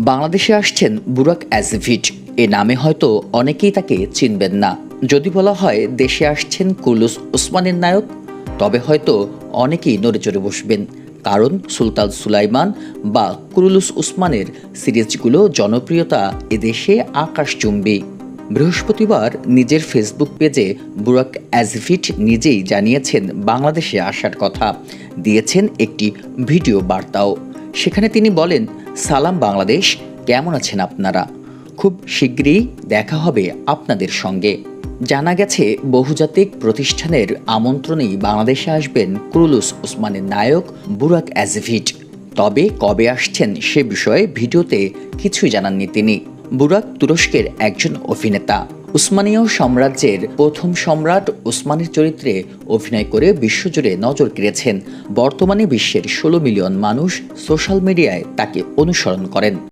বাংলাদেশে আসছেন বুরাক অ্যাজভিট এ নামে হয়তো অনেকেই তাকে চিনবেন না। যদি বলা হয় দেশে আসছেন কুলুস ওসমানের নায়ক, তবে হয়তো অনেকেই নড়ে চড়ে বসবেন। কারণ সুলতান সুলাইমান বা কুরুলুস উসমানের সিরিজগুলো জনপ্রিয়তা এদেশে আকাশচুম্বী বৃহস্পতিবার নিজের ফেসবুক পেজে বুরাক অ্যাজভিট নিজেই জানিয়েছেন বাংলাদেশে আসার কথা। দিয়েছেন একটি ভিডিও বার্তাও। সেখানে তিনি বলেন সালাম বাংলাদেশ, কেমন আছেন আপনারা? খুব শীঘ্রই দেখা হবে আপনাদের সঙ্গে। জানা গেছে, বহুজাতিক প্রতিষ্ঠানের আমন্ত্রণেই বাংলাদেশে আসবেন ক্রুলুস ওসমানের নায়ক বুরাক অ্যাজভিট তবে কবে আসছেন সে বিষয়ে ভিডিওতে কিছুই জানাননি তিনি। বুরাক তুরস্কের একজন অভিনেতা। উসমানীয় সাম্রাজ্যের প্রথম সম্রাট উসমানের চরিত্রে অভিনয় করে বিশ্বজুড়ে নজর কেড়েছেন। বর্তমানে বিশ্বের ষোলো মিলিয়ন মানুষ সোশ্যাল মিডিয়ায় তাকে অনুসরণ করেন।